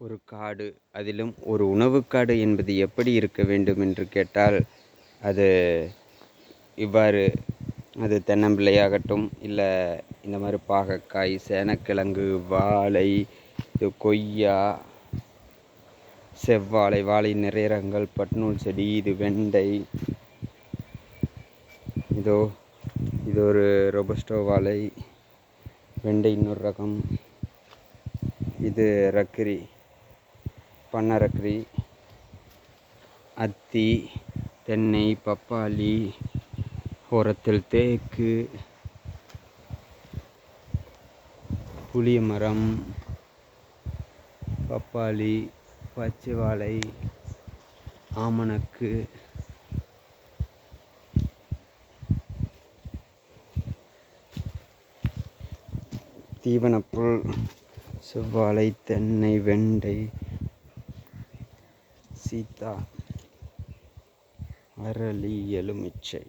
ஒரு காடு அதிலும் ஒரு உணவுக்காடு என்பது எப்படி இருக்க வேண்டும் என்று கேட்டால் அது இவ்வாறு அது தென்னம்பிள்ளையாகட்டும் இல்லை இந்த மாதிரி பாகற்காய் சேனக்கிழங்கு வாழை இது கொய்யா செவ்வாழை வாழை நிறைய ரகங்கள் பட்நூல் செடி இது வெண்டை. இதோ இது ஒரு ரொபஸ்டோ வாழை வெண்டை இன்னொரு ரகம். இது ரக்கிரி. பண்ணை அத்தி தென்னை பப்பாளி ஓரத்தில் தேக்கு புளிய மரம் பப்பாளி பச்சை வாழை ஆமணக்கு தீவனப்புல் செவ்வாழை தென்னை வெண்டை சீத்தா அரளி எலுமிச்சை.